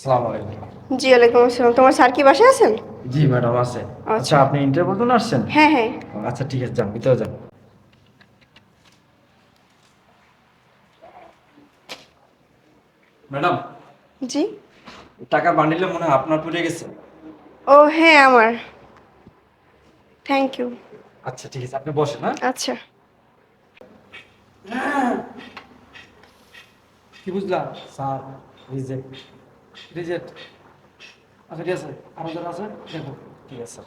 আসসালামু আলাইকুম। জি ওয়ালাইকুম আসসালাম। তোমার স্যার কি বাসায় আছেন? জি ম্যাডাম আছে। আচ্ছা। আপনি ইন্টারভিউ জন্য আসছেন? হ্যাঁ হ্যাঁ। আচ্ছা ঠিক আছে যান ভিতরে যান। ম্যাডাম জি। টাকা বান্ডিলে মনে হয় আপনার পড়ে গেছে। ও হ্যাঁ আমার। থ্যাংক ইউ আচ্ছা ঠিক আছে আপনি বসেন হ্যাঁ? আচ্ছা। কি বুঝলা স্যার রিজেক্ট। রিজেক্ট আচ্ছা ঠিক আছে আরও যারা আছে দেখো ঠিক আছে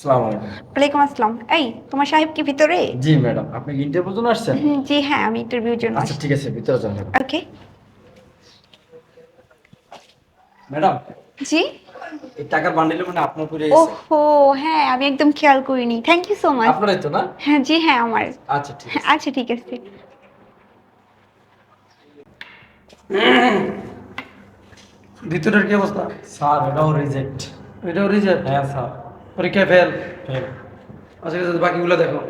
স্যার ওয়ালাইকুম আসসালাম এই তোমার সাহেব কি ভিতরে জি ম্যাডাম আপনি ইন্টারভিউ জন্য আসছেন জি হ্যাঁ আমি ইন্টারভিউর জন্য আচ্ছা ঠিক আছে ভিতরে যান ওকে ম্যাডাম জি এই টাকার বান্ডিলে মানে আপনার পড়ে ওহো হ্যাঁ আমি একদম খেয়াল করিনি। থ্যাংক ইউ সো মাচ আপনারই তো না? হ্যাঁ জি হ্যাঁ আমার। আচ্ছা ঠিক আছে। আচ্ছা ঠিক আছে। দ্বিতীয়টার কি অবস্থা? স্যার এটাও রিজেক্ট এটাও রিজেক্ট হ্যাঁ স্যার। পরীক্ষায় ফেল ফেল আচ্ছা ঠিক বাকিগুলো দেখো।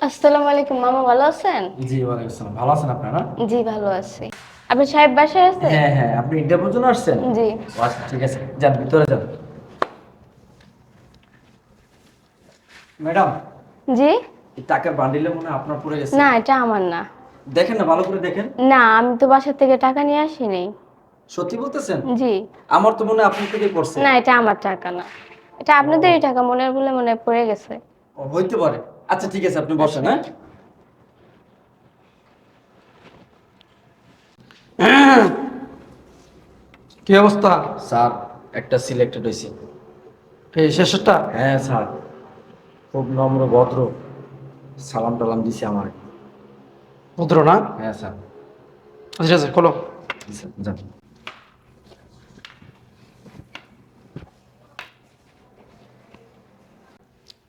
আসসালামু আলাইকুম মামা ভালো আছেন? জি ওয়ালাইকুম আসসালাম। ভালো আছেন আপনারা? জি ভালো আছি। আপনার সাহেব বাসায় আছে হ্যাঁ হ্যাঁ আপনি ইন্টারভিউ জন্য আসছেন? জি। আচ্ছা ঠিক আছে। যান ভিতরে যান। ম্যাডাম জি? টাকার বান্ডিলে মনে হয় আপনার পড়ে গেছে। না এটা আমার না। দেখেন না ভালো করে দেখেন। না আমি তো বাসা থেকে টাকা নিয়ে আসিনি। সত্যি বলতেছেন? জি। আমার তো মনে হয় আপনি থেকে পড়ছে। না এটা আমার টাকা না। এটা আপনাদেরই টাকা মনের বলে মনে পড়ে গেছে। ও, হইতে পারে। আচ্ছা ঠিক আছে আপনি বসেন হ্যাঁ? কি অবস্থা? স্যার একটা সিলেক্টেড হয়েছে এই শেষেরটা? হ্যাঁ স্যার। খুব নম্র ভদ্র। সালাম টালাম দিছে আমার। ভদ্র না হ্যাঁ স্যার আচ্ছা খোলো যান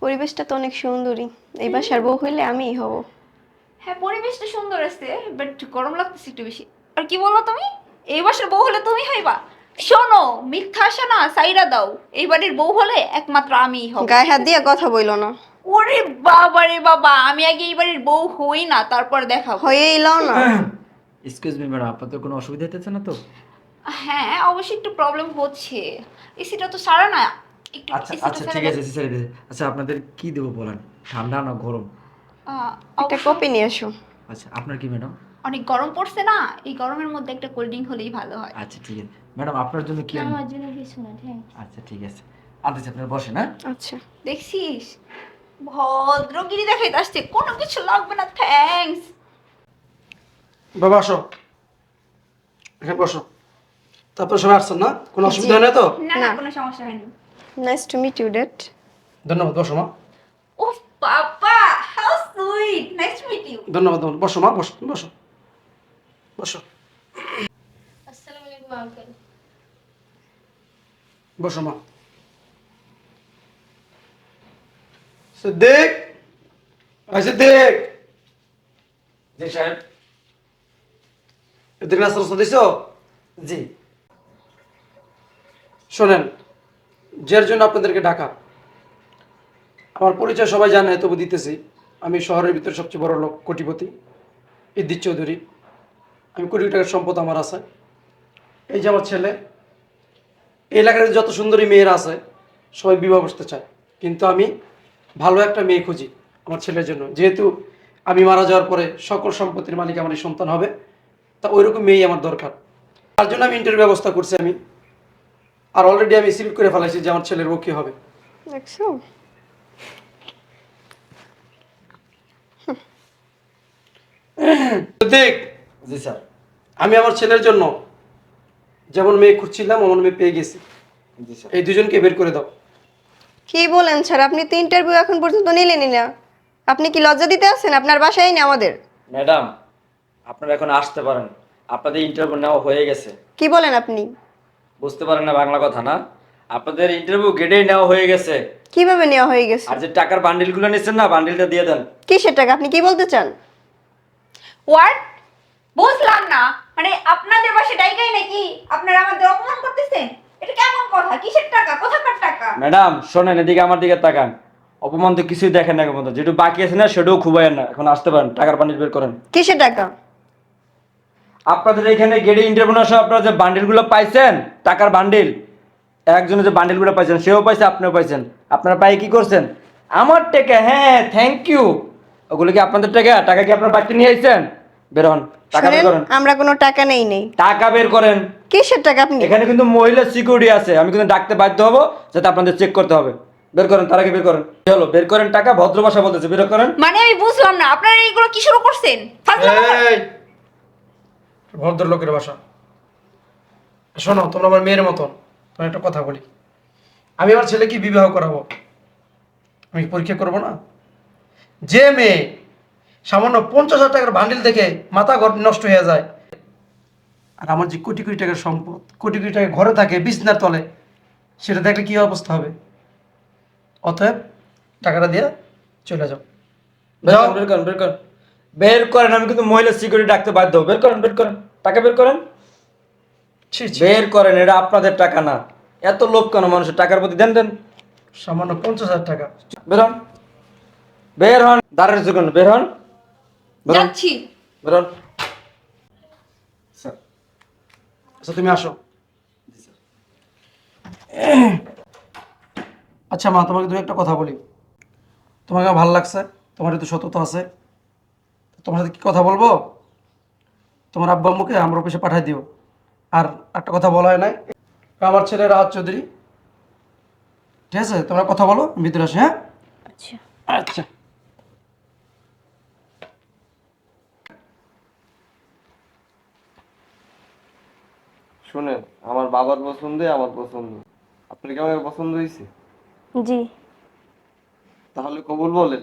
পরিবেশটা তো অনেক সুন্দরী। এই বাসার বউ হইলে আমিই হব। হ্যাঁ পরিবেশটা সুন্দর আছে বাট গরম লাগতেছে একটু বেশি। আর কি বলল তুমি? এই বাসার বউ হলে তুমি হইবা। শোনো মিথ্যা আসে না সাইরা দাও। এই বাড়ির বউ হলে একমাত্র আমিই হব। গায়ে হাত দিয়ে কথা বইলো না। ওরে বাবা রে বাবা আমি আগে এই বাড়ির বউ হই না তারপর দেখা হয়ে লও না। এক্সকিউজ মি ম্যাডাম আপনাদের কোনো অসুবিধা হতেছে না তো? হ্যাঁ অবশ্যই একটু প্রবলেম হচ্ছে। এসিটা তো সারা না একটু আচ্ছা আচ্ছা ঠিক। আছে ছেড়ে দিয়েছে আচ্ছা আপনাদের কি দেবো বলেন? ঠান্ডা না গরম? আহ, একটা কপি নিয়ে এসো আচ্ছা আপনার কি ম্যাডাম অনেক গরম পড়ছে না এই গরমের মধ্যে একটা কোল্ড ড্রিঙ্ক হলেই ভালো হয়। আচ্ছা ঠিক আছে। ম্যাডাম আপনার জন্য কি আমার জন্য কিছু না আচ্ছা ঠিক আছে। আনতেছি আপনার বসেন হ্যাঁ? আচ্ছা। দেখছিস? ভদ্রগিরি দেখাইতে আসছে কোনো কিছু লাগবে না থ্যাঙ্কস বাবা আসো। এখানে বসো। তারপরে সবাই আসছেন না? কোনো অসুবিধা হয় না তো? না না না। কোনো সমস্যা হয়নি। নাইস টু মিট ইউ ডেট ধন্যবাদ বসো মা। ও বাবা how sweet nice to meet you ধন্যবাদ ধন্যবাদ। বসো মা বসো বসো। বসো। আসসালামু আলাইকুম আঙ্কেল বসো মা। সিদ্দিক সিদ্দিক জি সাহেব। এদিকে নাস্তা টাস্তা দিছো? জি। শোনেন যার জন্য আপনাদেরকে ডাকা আমার পরিচয় সবাই জানে তবু দিতেছি। আমি শহরের ভিতরে সবচেয়ে বড় লোক কোটিপতি ইদ্দিত চৌধুরী। আমি কোটি টাকার সম্পদ আমার আছে। এই যে আমার ছেলে এই এলাকার যত সুন্দরী মেয়েরা আছে সবাই বিবাহ বসতে চায়। কিন্তু আমি ভালো একটা মেয়ে খুঁজি আমার ছেলের জন্য। যেহেতু আমি মারা যাওয়ার পরে সকল সম্পত্তির মালিক আমার এই সন্তান হবে তা ওইরকম মেয়েই আমার দরকার। তার জন্য আমি ইন্টারভিউ ব্যবস্থা করছি আমি। আর অলরেডি আমি সিলেক্ট করে ফেলাইছি যে আমার ছেলের কি হবে। দেখছ? দেখ জি স্যার। আমি আমার ছেলের জন্য যেমন মেয়ে খুঁজছিলাম এমন মেয়ে পেয়ে গেছি। জি স্যার। এই দুজনকে বের করে দাও। কি বলেন স্যার? আপনি তো ইন্টারভিউ এখন পর্যন্ত নিলেনই না। আপনি কি লজ্জা দিতে আছেন? আপনার বাসায় না আমাদের। ম্যাডাম আপনারা এখন আসতে পারেন। আপনাদের ইন্টারভিউ নেওয়া হয়ে গেছে। কি বলেন আপনি? বুঝতে পারেন না বাংলা কথা না? আপনাদের ইন্টারভিউ গেটেই নেওয়া হয়ে গেছে। কীভাবে নেওয়া হয়ে গেছে? আর যে টাকার বান্ডিলগুলো নিচ্ছেন না বান্ডিলটা দিয়ে দেন। কিসের টাকা? আপনি কি বলতে চান? হোয়াট বুঝলাম না। মানে আপনাদের বাসে ডাইকাই নাকি? আপনারা আমাদের অপমান করতেছেন? এটা কেমন কথা? কিসের টাকা? কোথাকার টাকা? ম্যাডাম শোনেন এদিকে আমার দিকে তাকান। অপমান তো কিছুই দেখেন না পর্যন্ত। যেটু বাকি আছে না সেটাও খুবাইয়েন না। এখন আসতে পারেন টাকার বান্ডিল বের করেন। কিসের টাকা? আপনাদের এখানে গেড়ে ইন্টারভিউ সহ আপনারা যে বান্ডিলগুলো পাইছেন টাকার বান্ডিল একজনে যে বান্ডিলগুলো পাইছেন সেও পাইছে আপনিও পাইছেন। আপনারা পাই কি করছেন? আমার টাকা হ্যাঁ থ্যাংক ইউ ওগুলো কি আপনাদের টাকা? টাকা কি আপনার বাড়িতে নিয়ে আইছেন? বের হন টাকা বের করেন। আমরা কোনো টাকা নেই নেই। টাকা বের করেন। কিসের টাকা আপনি? এখানে কিন্তু মহিলা সিকিউরিটি আছে আমি কিন্তু ডাকতে বাধ্য হব যাতে আপনাদের চেক করতে হবে। বের করেন তার আগে বের করেন। কি হলো? বের করেন টাকা ভদ্র ভাষা বলতেছে বের করেন। মানে আমি বুঝলাম না আপনারা এইগুলো কি শুরু করছেন? করেন? এই ভদ্রলোকের শোনো তোমরা আমার মেয়ের মতন তোমার একটা কথা বলি। আমি আমার ছেলেকে বিবাহ করাবো। আমি পরীক্ষা করব না? যে মেয়ে সামান্য পঞ্চাশ হাজার টাকার বান্ডিল দেখে মাথা ঘর নষ্ট হয়ে যায়। আর আমার যে কোটি কোটি টাকার সম্পদ কোটি কোটি টাকা ঘরে থাকে বিছনার তলে সেটা দেখলে কী অবস্থা হবে? অতএব টাকাটা দিয়ে চলে যাও। বের যাও। করেন, বের করেন বের করেন বের করেন আমি কিন্তু মহিলা সিকিউরিটি ডাকতে বাধ্য। বের করেন বের করেন। টাকা বের করেন। বের করেন এটা আপনাদের টাকা না। এত লোভ কেন মানুষের টাকার প্রতি দেন দেন? সামান্য পঞ্চাশ হাজার টাকা। বের হন। বের হন দাঁড়ের হন বের হন। যাচ্ছি। বের। হন আচ্ছা তুমি আসো। আচ্ছা মা তোমাকে দু একটা কথা বলি। তোমাকে ভালো লাগছে তোমার তো সততা আছে। তোমার সাথে কি কথা বলব? তোমার আব্বা আম্মুকে আমার অফিসে পাঠাই দিও। আর একটা কথা বলা হয় নাই? আমার ছেলে রাহাত চৌধুরী। ঠিক আছে তোমরা কথা বলো ভিতরে আসি হ্যাঁ? আচ্ছা। আচ্ছা। শুনেন আমার বাবার পছন্দে আমার পছন্দ। আপনি কি আমার পছন্দ হয়েছে জি। তাহলে কবুল বলেন।